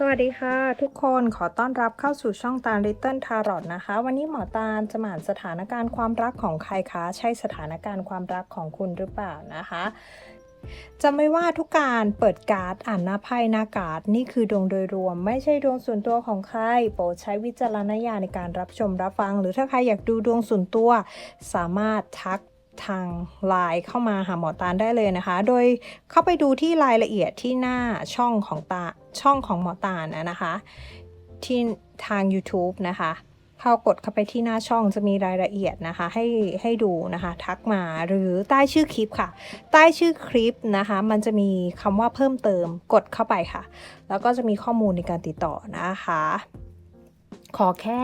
สวัสดีค่ะ ทุกคนขอต้อนรับเข้าสู่ช่องตาล Little Tarot นะคะ วันนี้หมอตาลจะมาอ่านสถานการณ์ความรักของใครคะใช่สถานการณ์ความรักของคุณหรือเปล่านะคะจะไม่ว่าทุกการเปิดการ์ดอ่านหน้าไพ่หน้าการ์ดนี่คือดวงโดยรวม ไม่ใช่ดวงส่วนตัวของใคร โปรดใช้วิจารณญาณในการรับชมรับฟัง หรือถ้าใครอยากดูดวงส่วนตัว สามารถทัก ทางไลน์เข้ามาหาหมอตาลได้เลยนะคะ โดยเข้าไปดูที่รายละเอียดที่หน้าช่องของตาช่องของหมอตาลนนะคะ ที่ทาง YouTube นะคะ เข้ากดเข้าไปที่หน้าช่องจะมีรายละเอียดนะคะ ให้ให้ดูนะคะ ทักมาหรือใต้ชื่อคลิปค่ะ ใต้ชื่อคลิปนะคะ มันจะมีคำว่าเพิ่มเติมกดเข้าไปค่ะ แล้วก็จะมีข้อมูลในการติดต่อนะคะ ขอแค่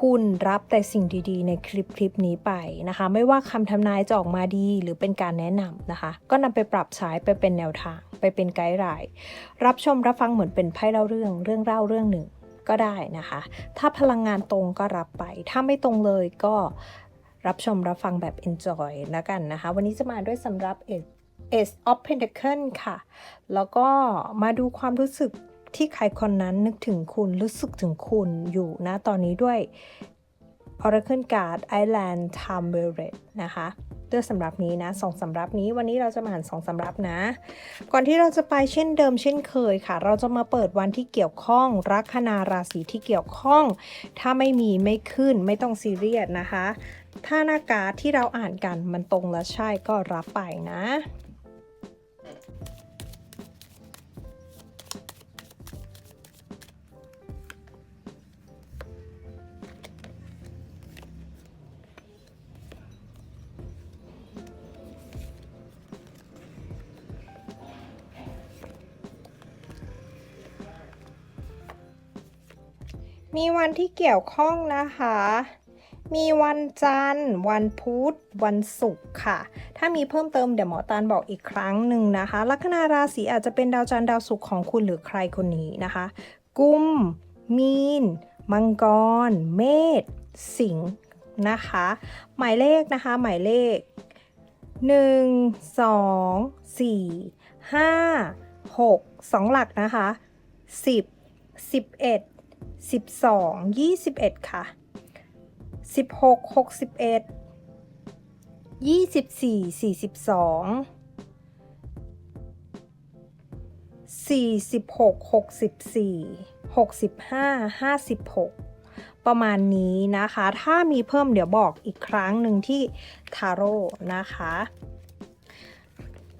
คุณรับแต่สิ่งดีๆ ในคลิปคลิปนี้ไปนะคะ ไม่ว่าคำทำนายจะออกมาดีหรือเป็นการแนะนำนะคะ ก็นำไปปรับใช้ไปเป็นแนวทาง ไปเป็นไกด์ไลน์รับชมรับฟังเหมือนเป็นไพ่เล่าเรื่องเรื่องเล่าเรื่องหนึ่งก็ได้นะคะ ถ้าพลังงานตรงก็รับไป ถ้าไม่ตรงเลยก็รับชมรับฟังแบบ enjoy แล้วกันนะคะ วันนี้จะมาด้วยสำหรับ Ace of Pentacle ค่ะ แล้วก็มาดูความรู้สึก ที่ใครคนนั้นนึกถึงคุณรู้สึกถึงคุณอยู่นะตอนนี้ด้วย Oracle Card Island Time w e r e t นะคะเลือกสำหรับนี้นะสองสำรับนี้วันนี้เราจะมาอ่านสองสำรับนะ ก่อนที่เราจะไปเช่นเดิมเช่นเคยค่ะ เราจะมาเปิดวันที่เกี่ยวข้องลัคนาราศีที่เกี่ยวข้อง ถ้าไม่มีไม่ขึ้นไม่ต้องซีเรียสนะคะ ถ้าหน้ากาที่เราอ่านกันมันตรงและใช่ก็รับไปนะ มีวันที่เกี่ยวข้องนะคะ มีวันจันทร์ วันพุธ วันศุกร์ค่ะ ถ้ามีเพิ่มเติมเดี๋ยวหมอตาลบอกอีกครั้งหนึ่งนะคะ ลัคนาราศีอาจจะเป็นดาวจันทร์ดาวศุกร์ของคุณหรือใครคนนี้นะคะ กุม มีน มังกร เมษ สิงห์นะคะ หมายเลขนะคะ หมายเลข 1 2 4 5 6 2 หลักนะคะ 10 11 12 21 ค่ะ 16 61 24 42 46 64 65 56 ประมาณนี้นะคะ ถ้ามีเพิ่มเดี๋ยวบอกอีกครั้งหนึ่งที่ทาโร่นะคะ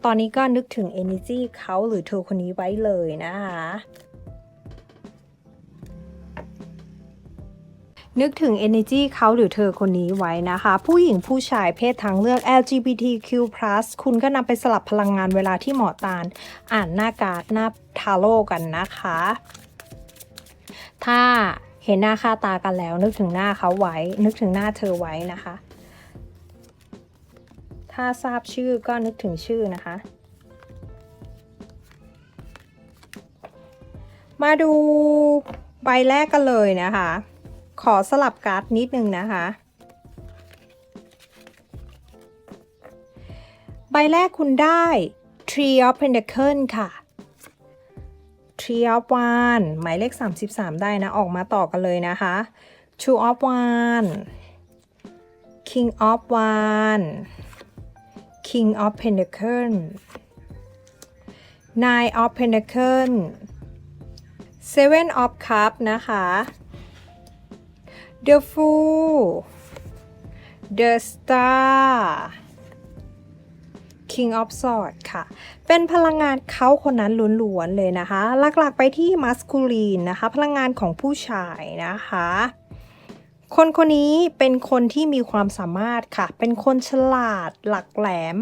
ตอนนี้ก็นึกถึง energy เขาหรือเธอคนนี้ไว้เลยนะคะ นึกถึง energy เขาหรือเธอคนนี้ไว้นะคะ ผู้หญิงผู้ชายเพศทางเลือก LGBTQ+ คุณก็นำไปสลับพลังงานเวลาที่เหมอตาล อ่านหน้ากาดหน้าทาโร่กันนะคะ ถ้าเห็นหน้าค่าตากันแล้ว นึกถึงหน้าเขาไว้ นึกถึงหน้าเธอไว้นะคะ ถ้าทราบชื่อก็นึกถึงชื่อนะคะ มาดูใบแรกกันเลยนะคะ ขอสลับการ์ดนิดนึงนะคะ ใบแรกคุณได้ Tree of Pentacles ค่ะ Tree of One หมายเลข 33 ได้นะ ออกมาต่อกันเลยนะคะ Two of One King of One King of Pentacles Nine of Pentacles Seven of Cups นะคะ The Fool The Star King of Swords ค่ะ เป็นพลังงานเขาคนนั้นล้วนๆเลยนะคะ หลักๆไปที่ masculine นะคะ พลังงานของผู้ชายนะคะ คนคนนี้เป็นคนที่มีความสามารถค่ะ เป็นคนฉลาดหลักแหลม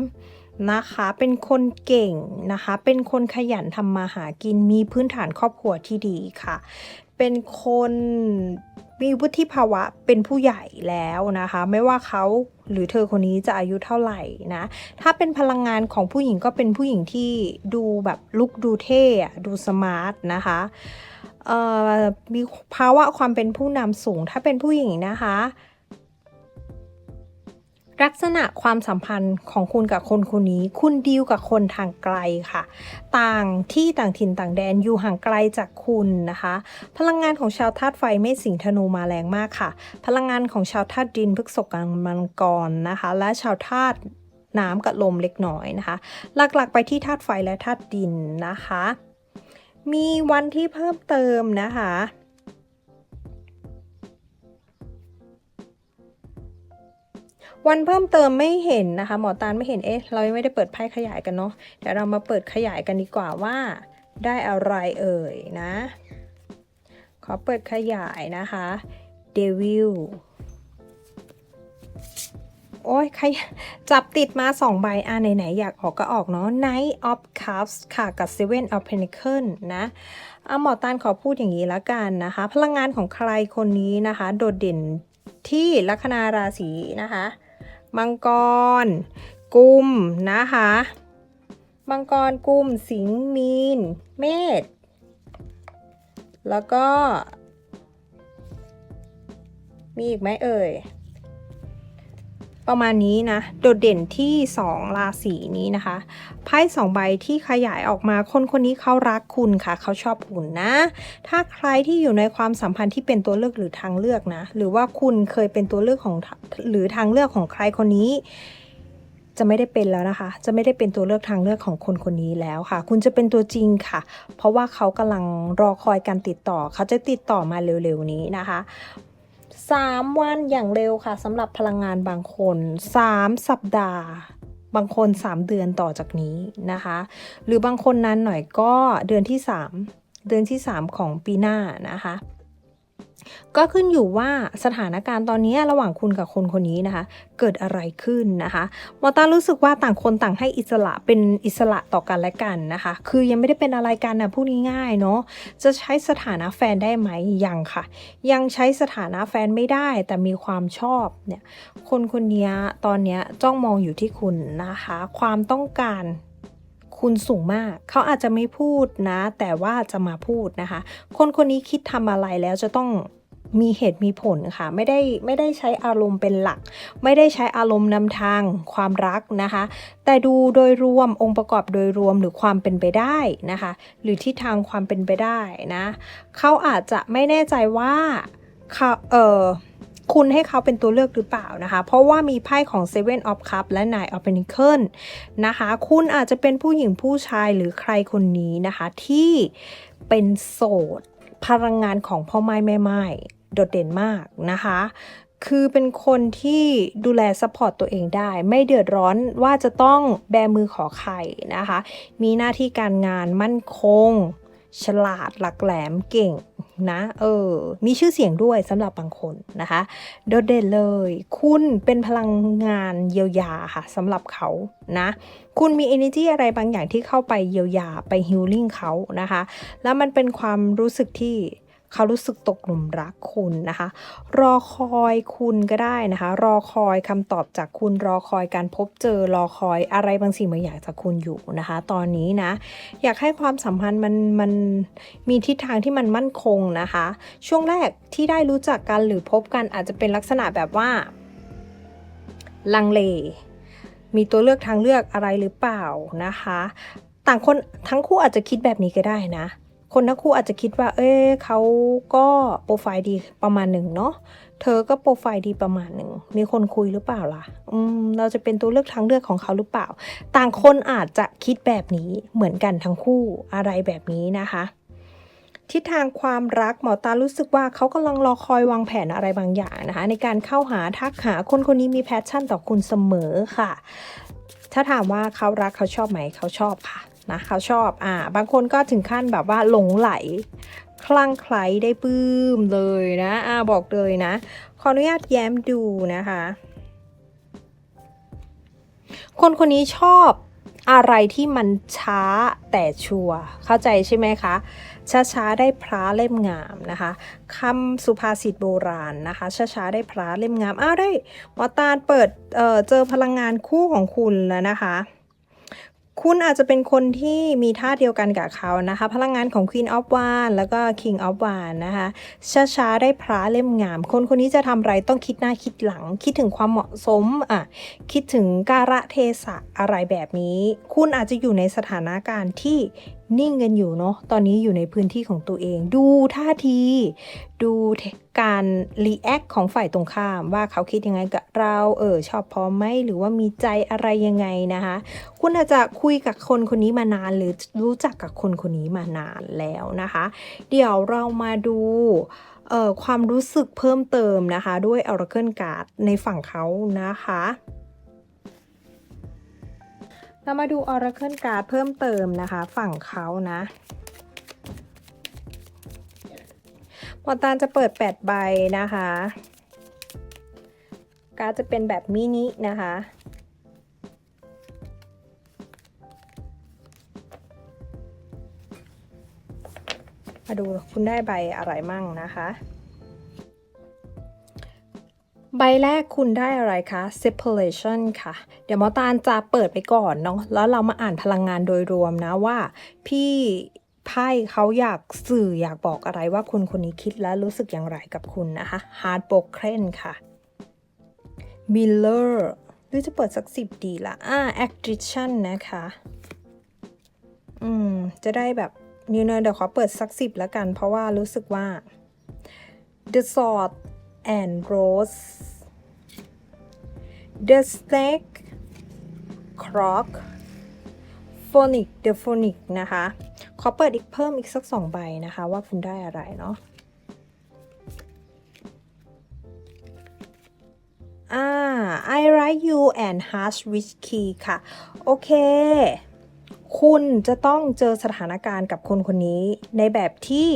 นะคะ เป็นคนเก่งนะคะ เป็นคนขยันทำมาหากิน มีพื้นฐานครอบครัวที่ดีค่ะ เป็นคนมีวุฒิภาวะเป็นผู้ใหญ่แล้วนะคะ ไม่ว่าเขาหรือเธอคนนี้จะอายุเท่าไหร่นะ ถ้าเป็นพลังงานของผู้หญิงก็เป็นผู้หญิงที่ดูแบบลุกดูเท่ดูสมาร์ทนะคะมีภาวะความเป็นผู้นำสูงถ้าเป็นผู้หญิงนะคะ ลักษณะความสัมพันธ์ของคุณกับคนคนนี้ คุณดีลกับคนทางไกลค่ะ ต่างที่ต่างถิ่นต่างแดนอยู่ห่างไกลจากคุณนะคะ พลังงานของชาวธาตุไฟเมษสิงธนูมาแรงมากค่ะ พลังงานของชาวธาตุดินพฤกษกับมังกรนะคะ และชาวธาตุน้ำกับลมเล็กน้อยนะคะ หลักๆไปที่ธาตุไฟและธาตุดินนะคะ มีวันที่เพิ่มเติมนะคะ วันเพิ่มเติมไม่เห็นนะคะ หมอตาลไม่เห็นเอ๊ะเรายังไม่ได้เปิดไพ่ขยายกันเนาะเดี๋ยวเรามาเปิดขยายกันดีกว่าว่า ได้อะไรเอ่ยนะ ขอเปิดขยายนะคะเดวิลโอ้ยใครจับติดมาสองใบอะไหนๆอยากออกก็ออกเนาะ Knight of Cups ค่ะกับ Seven of Pentacles นะเอาหมอตาลขอพูดอย่างนี้ล้วกันนะคะ พลังงานของใครคนนี้นะคะ โดดเด่นที่ลัคนาราศีนะคะ มังกร กุมนะคะ มังกรกุมสิงห์มีน เมษแล้วก็ มีอีกไหมเอ่ย ประมาณนี้นะ โดดเด่นที่ 2 ราศีนี้นะคะไพ่สองใบที่ขยายออกมาคนคนนี้เขารักคุณค่ะ เขาชอบคุณนะ ถ้าใครที่อยู่ในความสัมพันธ์ที่เป็นตัวเลือกหรือทางเลือกนะ หรือว่าคุณเคยเป็นตัวเลือกของหรือทางเลือกของใครคนนี้จะไม่ได้เป็นแล้วนะคะ จะไม่ได้เป็นตัวเลือกทางเลือกของคนคนนี้แล้วค่ะ คุณจะเป็นตัวจริงค่ะ เพราะว่าเขากำลังรอคอยการติดต่อ เขาจะติดต่อมาเร็วๆนี้นะคะ 3 วันอย่างเร็วค่ะสำหรับพลังงานบางคน 3 สัปดาห์ บางคน 3 เดือนต่อจากนี้นะคะ หรือบางคนนั้นหน่อยก็เดือนที่ 3 เดือนที่ 3 ของปีหน้านะคะ ก็ขึ้นอยู่ว่าสถานการณ์ตอนนี้ระหว่างคุณกับคนคนนี้นะคะ เกิดอะไรขึ้นนะคะมอต้ารู้สึกว่าต่างคนต่างให้อิสระเป็นอิสระต่อกันและกันนะคะ คือยังไม่ได้เป็นอะไรกันนะพูดง่ายๆเนาะจะใช้สถานะแฟนได้ไหมยังค่ะ ยังใช้สถานะแฟนไม่ได้ แต่มีความชอบเนี่ยคนคนนี้ตอนนี้จ้องมองอยู่ที่คุณนะคะ ความต้องการ คุณสูงมาก เขาอาจจะไม่พูดนะ แต่ว่าจะมาพูดนะคะ คนคนนี้คิดทำอะไรแล้วจะต้องมีเหตุมีผลค่ะ ไม่ได้ไม่ได้ใช้อารมณ์เป็นหลัก ไม่ได้ใช้อารมณ์นำทางความรักนะคะ แต่ดูโดยรวมองค์ประกอบโดยรวมหรือความเป็นไปได้นะคะ หรือทิศทางความเป็นไปได้นะเขาอาจจะไม่แน่ใจว่าเขาเออ คุณให้เขาเป็นตัวเลือกหรือเปล่านะคะ เพราะว่ามีไพ่ของ Seven of Cups และ Nine of Pentacles นะคะ คุณอาจจะเป็นผู้หญิงผู้ชายหรือใครคนนี้นะคะ ที่เป็นโสด พลังงานของพ่อไม้แม่ไม้โดดเด่นมากนะคะคือเป็นคนที่ดูแลซัพพอร์ตตัวเองได้ ไม่เดือดร้อนว่าจะต้องแบมือขอใครนะคะ มีหน้าที่การงานมั่นคง ฉลาดหลักแหลมเก่ง นะเออมีชื่อเสียงด้วยสำหรับบางคนนะคะ โดดเด่นเลย คุณเป็นพลังงานเยียวยาค่ะสำหรับเขานะคุณมี energy อะไรบางอย่างที่เข้าไปเยียวยาไป healing เขานะคะ แล้วมันเป็นความรู้สึกที่ เขารู้สึกตกหลุมรักคุณนะคะ รอคอยคุณก็ได้นะคะ รอคอยคำตอบจากคุณรอคอยการพบเจอรอคอยอะไรบางสิ่งบางอย่างจากคุณอยู่นะคะ ตอนนี้นะ อยากให้ความสัมพันธ์มันมันมีทิศทางที่มันมั่นคงนะคะ ช่วงแรกที่ได้รู้จักกันหรือพบกันอาจจะเป็นลักษณะแบบว่า ลังเล มีตัวเลือกทางเลือกอะไรหรือเปล่านะคะ ต่างคนทั้งคู่อาจจะคิดแบบนี้ก็ได้นะ คนทั้งคู่อาจจะคิดว่า เอ้เขาก็โปรไฟล์ดีประมาณหนึ่งเนาะ เธอก็โปรไฟล์ดีประมาณหนึ่ง มีคนคุยหรือเปล่าล่ะ อืม เราจะเป็นตัวเลือกทางเลือกของเขาหรือเปล่า ต่างคนอาจจะคิดแบบนี้เหมือนกันทั้งคู่อะไรแบบนี้นะคะทิศทางความรักหมอตารู้สึกว่าเขากำลังรอคอยวางแผนอะไรบางอย่างนะคะ ในการเข้าหาทักหาคนคนนี้มีแพชชั่นต่อคุณเสมอค่ะ ถ้าถามว่าเขารักเขาชอบไหมเขาชอบค่ะ นะเขาชอบอ่าบางคนก็ถึงขั้นแบบว่าหลงไหล คลั่งไคล้ได้ปลื้มเลยนะอ่าบอกเลยนะ ขออนุญาตแย้มดูนะคะ คนคนนี้ชอบอะไรที่มันช้าแต่ชัวร์เข้าใจใช่ไหมคะช้าๆได้พระเล่มงามนะคะคำสุภาษิตโบราณนะคะช้าๆได้พระเล่มงามอ้าวได้หมอตาลเปิดเออเจอพลังงานคู่ของคุณแล้วนะคะ คุณอาจจะเป็นคนที่มีท่าเดียวกันกับเขานะคะ พลังงานของ Queen of w a n d แล้วก็ King of w a n d นะคะช้าๆได้พระเล่มงาม คนคนนี้จะทำอะไรต้องคิดหน้าคิดหลัง คิดถึงความเหมาะสมอะคิดถึงการะเทศะอะไรแบบนี้ คุณอาจจะอยู่ในสถานการณ์ที่ นิ่งกันอยู่เนาะตอนนี้อยู่ในพื้นที่ของตัวเอง ดูท่าที ดูการรีแอคของฝ่ายตรงข้าม ว่าเขาคิดยังไงกับเราเออชอบพอไหมหรือว่ามีใจอะไรยังไงนะคะ คุณอาจจะคุยกับคนคนนี้มานาน หรือรู้จักกับคนคนนี้มานานแล้วนะคะ เดี๋ยวเรามาดูออความรู้สึกเพิ่มเติมนะคะ ด้วย Oracle Card ในฝั่งเขานะคะ เรามาดู Oracle Card เพิ่มเติมนะคะ ฝั่งเขานะหมอตาลจะเปิด 8 ใบนะคะ การดจะเป็นแบบมินินะคะ มาดูคุณได้ใบอะไรมั่งนะคะ ใบแรกคุณได้อะไรคะ separation ค่ะ เดี๋ยวหมอตาลจะเปิดไปก่อนเนาะ แล้วเรามาอ่านพลังงานโดยรวมนะว่า พี่ไพ่เขาอยากสื่ออยากบอกอะไรว่าคุณคนนี้คิดและรู้สึกอย่างไรกับคุณนะคะ heartbroken ค่ะ miller หรือจะเปิดสักสิบดีละอ่า actrition นะคะ อืม จะได้แบบนิวเนอร์เดี๋ยวขอเปิดสักสิบแล้วกัน เพราะว่ารู้สึกว่า The Sword and Rose The Snake Croc Phonic The Phonic นะคะ ขอเปิดอีกเพิ่มอีกสักสองใบนะคะ ว่าคุณได้อะไรเนาะอ่า I write you and Hush with key ค่ะ โอเค คุณจะต้องเจอสถานการณ์กับคนคนนี้ ในแบบที่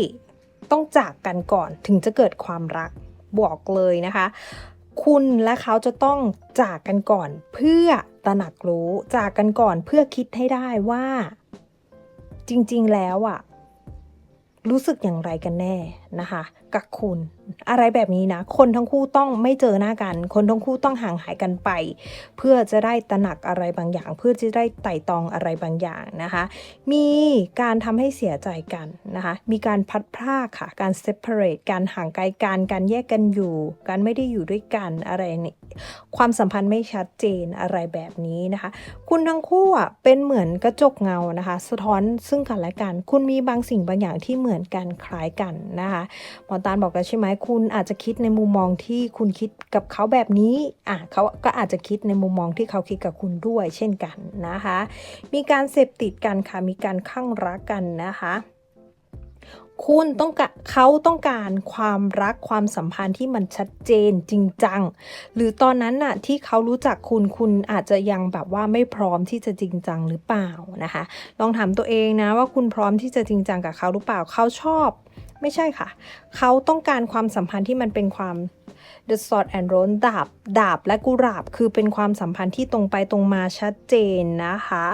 ต้องจากกันก่อนถึงจะเกิดความรักบอกเลยนะคะ คุณและเขาจะต้องจากกันก่อนเพื่อตระหนักรู้จากกันก่อนเพื่อคิดให้ได้ว่า จริง ๆ แล้วอะรู้สึกอย่างไรกันแน่นะคะกับคุณ อะไรแบบนี้นะ คนทั้งคู่ต้องไม่เจอหน้ากัน คนทั้งคู่ต้องห่างหายกันไป เพื่อจะได้ตระหนักอะไรบางอย่าง เพื่อจะได้ไต่ตองอะไรบางอย่างนะคะ มีการทำให้เสียใจกันนะคะ มีการพัดพรากค่ะ การ separate การห่างไกลกัน การแยกกันอยู่ การไม่ได้อยู่ด้วยกันอะไรนี่ความสัมพันธ์ไม่ชัดเจนอะไรแบบนี้นะคะ คุณทั้งคู่อะเป็นเหมือนกระจกเงานะคะ สะท้อนซึ่งกันและกัน คุณมีบางสิ่งบางอย่างที่เหมือนกันคล้ายกันนะคะหมอตาลบอกแล้วใช่ไหมคุณอาจจะคิดในมุมมองที่คุณคิดกับเขาแบบนี้อะเขาก็อาจจะคิดในมุมมองที่เขาคิดกับคุณด้วย เช่นกันนะคะ มีการเสพติดกันค่ะมีการข้างรักกันนะคะคุณต้องกเขาต้องการความรักความสัมพันธ์ที่มันชัดเจนจริงจัง หรือตอนนั้นน่ะที่เขารู้จักคุณคุณอาจจะยังแบบว่าไม่พร้อมที่จะจริงจังหรือเปล่านะคะ ลองถามตัวเองนะว่าคุณพร้อมที่จะจริงจังกับเขาหรือเปล่าเขาชอบ ไม่ใช่ค่ะ เขาต้องการความสัมพันธ์ที่มันเป็นความ The Sword and Rose ดาบ ดาบและกุหลาบ คือเป็นความสัมพันธ์ที่ตรงไปตรงมาชัดเจนนะคะ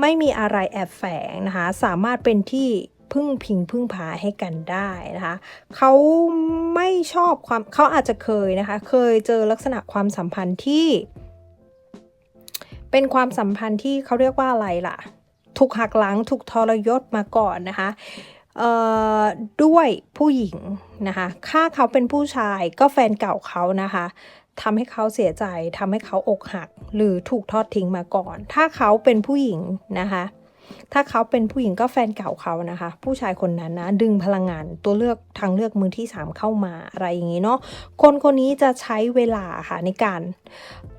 ไม่มีอะไรแอบแฝงนะคะ สามารถเป็นที่พึ่งพิงพึ่งพาให้กันได้นะคะเขาไม่ชอบความเขาอาจจะเคยนะคะ เคยเจอลักษณะความสัมพันธ์ที่ เป็นความสัมพันธ์ที่เขาเรียกว่าอะไรล่ะ ถูกหักหลังถูกทรยศมาก่อนนะคะ ด้วยผู้หญิงนะคะถ้าเขาเป็นผู้ชายก็แฟนเก่าเขานะคะทำให้เขาเสียใจทำให้เขาอกหัก หรือถูกทอดทิ้งมาก่อน ถ้าเขาเป็นผู้หญิงนะคะ ถ้าเขาเป็นผู้หญิงก็แฟนเก่าเขานะคะ ผู้ชายคนนั้นนะดึงพลังงานตัวเลือกทางเลือกมือที่สามเข้ามาอะไรอย่างนี้เนาะคนคนนี้จะใช้เวลาค่ะในการ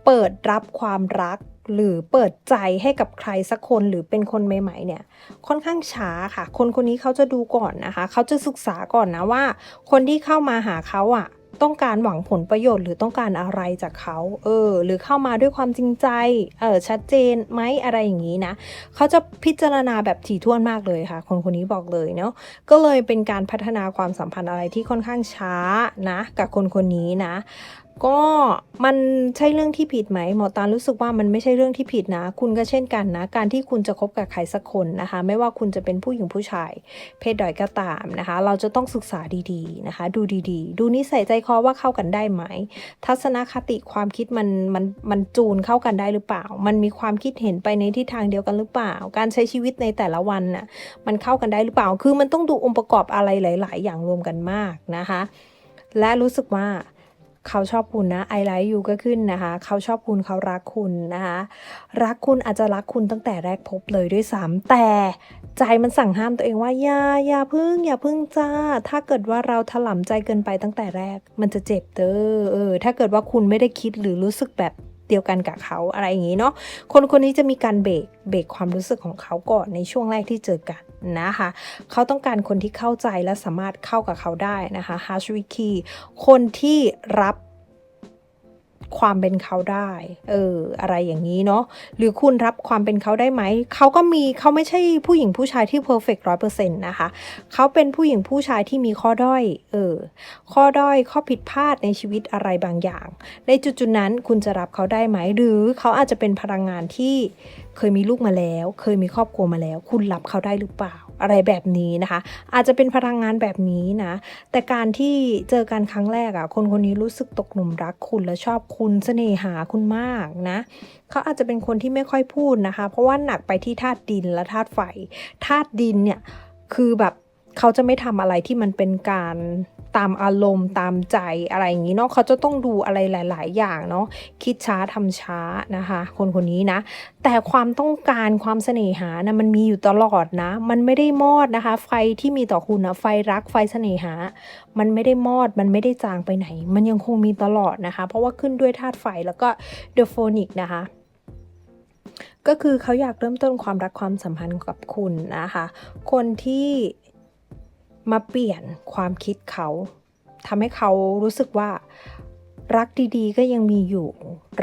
เปิดรับความรัก หรือเปิดใจให้กับใครสักคนหรือเป็นคนใหม่ ๆ เนี่ย ค่อนข้างช้าค่ะ คนคนนี้เขาจะดูก่อนนะคะ เขาจะศึกษาก่อนนะว่า คนที่เข้ามาหาเขาอะ ต้องการหวังผลประโยชน์หรือต้องการอะไรจากเขาเออ หรือเข้ามาด้วยความจริงใจเออชัดเจนไหมอะไรอย่างนี้นะเขาจะพิจารณาแบบถี่ถ้วนมากเลยค่ะ คนคนนี้บอกเลยเนาะก็เลยเป็นการพัฒนาความสัมพันธ์อะไรที่ค่อนข้างช้านะ กับคนคนนี้นะ ก็มันใช่เรื่องที่ผิดไหมหมอตาลรู้สึกว่ามันไม่ใช่เรื่องที่ผิดนะ คุณก็เช่นกันนะ การที่คุณจะคบกับใครสักคนนะคะ ไม่ว่าคุณจะเป็นผู้หญิงผู้ชาย เพศใดก็ตามนะคะ เราจะต้องศึกษาดีๆนะคะ ดูดีๆ ดูนิสัยใจคอว่าเข้ากันได้ไหม ทัศนคติความคิดมันมันมันจูนเข้ากันได้หรือเปล่า มันมีความคิดเห็นไปในทิศทางเดียวกันหรือเปล่า การใช้ชีวิตในแต่ละวันน่ะมันเข้ากันได้หรือเปล่า คือมันต้องดูองค์ประกอบอะไรหลาย ๆ อย่างรวมกันมากนะคะ และรู้สึกว่า เขาชอบคุณนะไอไลท์ยูก็ขึ้นนะคะ เขาชอบคุณเขารักคุณนะคะ รักคุณอาจจะรักคุณตั้งแต่แรกพบเลยด้วยซ้ำแต่ใจมันสั่งห้ามตัวเองว่าอย่าอย่าพึ่งอย่าพึ่งจ้า ถ้าเกิดว่าเราถลำใจเกินไปตั้งแต่แรก มันจะเจ็บเด้อเออ ถ้าเกิดว่าคุณไม่ได้คิดหรือรู้สึกแบบเดียวกันกับเขาอะไรอย่างนี้เนาะคนคนนี้จะมีการเบรกเบรกความรู้สึกของเขาก่อนในช่วงแรกที่เจอกัน นะคะ เขาต้องการคนที่เข้าใจและสามารถเข้ากับเขาได้นะคะฮาชวิคีคนที่รับความเป็นเขาได้ เออ อะไรอย่างนี้เนาะ หรือคุณรับความเป็นเขาได้ไหม เขาก็มี เขาไม่ใช่ผู้หญิงผู้ชายที่เพอร์เฟกต์ร้อยเปอร์เซ็นต์นะคะ เขาเป็นผู้หญิงผู้ชายที่มีข้อด้อย เออ ข้อด้อย ข้อผิดพลาดในชีวิตอะไรบางอย่าง ในจุดๆนั้นคุณจะรับเขาได้ไหม หรือเขาอาจจะเป็นพลังงานที่ เคยมีลูกมาแล้ว เคยมีครอบครัวมาแล้ว คุณรับเขาได้หรือเปล่า อะไรแบบนี้นะคะ อาจจะเป็นพลังงานแบบนี้นะ แต่การที่เจอกันครั้งแรกอะ่ะ คนคนนี้รู้สึกตกหลุมรักคุณและชอบคุณเสน่หาคุณมากนะเขาอาจจะเป็นคนที่ไม่ค่อยพูดนะคะ เพราะว่าหนักไปที่ธาตุดินและธาตุไฟธาตุดินเนี่ยคือแบบเขาจะไม่ทำอะไรที่มันเป็นการ ตามอารมณ์ตามใจอะไรอย่างนี้เนาะเขาจะต้องดูอะไรหลาย ๆ อย่างเนาะคิดช้าทำช้านะคะ คนคนนี้นะ แต่ความต้องการความเสน่หานะมันมีอยู่ตลอดนะ มันไม่ได้มอดนะคะ ไฟที่มีต่อคุณนะไฟรักไฟเสน่หา มันไม่ได้มอดมันไม่ได้จางไปไหน มันยังคงมีตลอดนะคะ เพราะว่าขึ้นด้วยธาตุไฟแล้วก็เดอะโฟนิกนะคะก็คือเขาอยากเริ่มต้นความรักความสัมพันธ์กับคุณนะคะ คนที่ มาเปลี่ยนความคิดเขาทำให้เขารู้สึกว่า รักดีๆ ก็ยังมีอยู่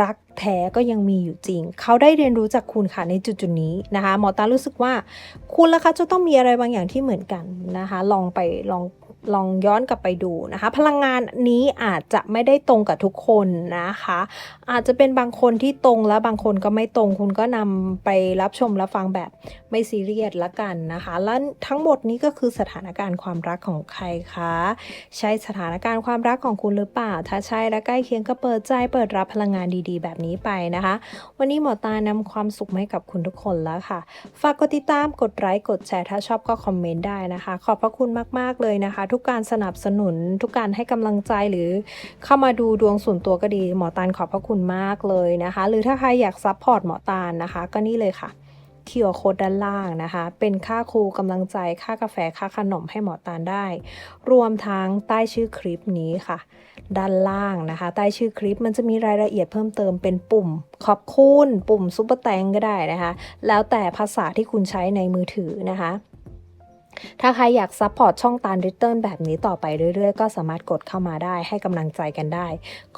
รักแท้ก็ยังมีอยู่จริง เขาได้เรียนรู้จากคุณค่ะในจุดจุดๆนี้นะคะหมอตารู้สึกว่าคุณละคะจะต้องมีอะไรบางอย่างที่เหมือนกันนะคะ ลองไปลอง ลองย้อนกลับไปดูนะคะ พลังงานนี้อาจจะไม่ได้ตรงกับทุกคนนะคะ อาจจะเป็นบางคนที่ตรงแล้วบางคนก็ไม่ตรง คุณก็นำไปรับชมรับฟังแบบไม่ซีเรียสละกันนะคะ และทั้งหมดนี้ก็คือสถานการณ์ความรักของใครคะใช่สถานการณ์ความรักของคุณหรือเปล่า ถ้าใช่และใกล้เคียงก็เปิดใจเปิดรับพลังงานดีๆ แบบนี้ไปนะคะ วันนี้หมอตานำความสุขให้กับคุณทุกคนแล้วค่ะ ฝากกดติดตามกดไลค์กดแชร์ถ้าชอบก็คอมเมนต์ได้นะคะ ขอบพระคุณมากๆเลยนะคะทุกการสนับสนุน ทุกการให้กำลังใจหรือเข้ามาดูดวงส่วนตัวก็ดีหมอตานขอบพระคุณมากเลยนะคะ หรือถ้าใครอยากซัพพอร์ตหมอตานนะคะ ก็นี่เลยค่ะคิวโคดด้านล่างนะคะ เป็นค่าครูกำลังใจค่ากาแฟค่าขนมให้หมอตานได้ รวมทั้งใต้ชื่อคลิปนี้ค่ะ ด้านล่างนะคะ ใต้ชื่อคลิปมันจะมีรายละเอียดเพิ่มเติมเป็นปุ่มขอบคุณ ปุ่มซุปเปอร์แตงก็ได้นะคะ แล้วแต่ภาษาที่คุณใช้ในมือถือนะคะ ถ้าใครอยากซัพพอร์ตช่องตาลริตเติลแบบนี้ต่อไปเรื่อยๆ ก็สามารถกดเข้ามาได้ให้กำลังใจกันได้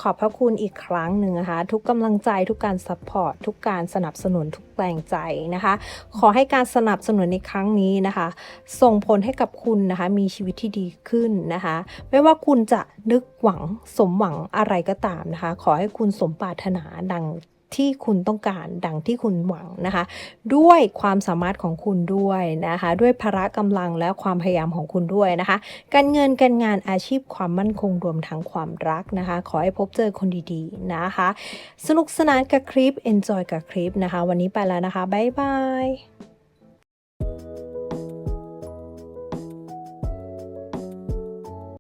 ขอบพระคุณอีกครั้งหนึ่งนะคะ ทุกกำลังใจทุกการซัพพอร์ตทุกการสนับสนุนทุกแรงใจนะคะ ขอให้การสนับสนุนในครั้งนี้นะคะ ส่งผลให้กับคุณนะคะ มีชีวิตที่ดีขึ้นนะคะ ไม่ว่าคุณจะนึกหวังสมหวังอะไรก็ตามนะคะ ขอให้คุณสมปรารถนาดัง ที่คุณต้องการดังที่คุณหวังนะคะ ด้วยความสามารถของคุณด้วยนะคะ ด้วยพละกำลังและความพยายามของคุณด้วยนะคะ การเงินการงานอาชีพความมั่นคงรวมทั้งความรักนะคะ ขอให้พบเจอคนดีๆนะคะ สนุกสนานกับคลิป enjoy กับคลิปนะคะ วันนี้ไปแล้วนะคะบ๊ายบาย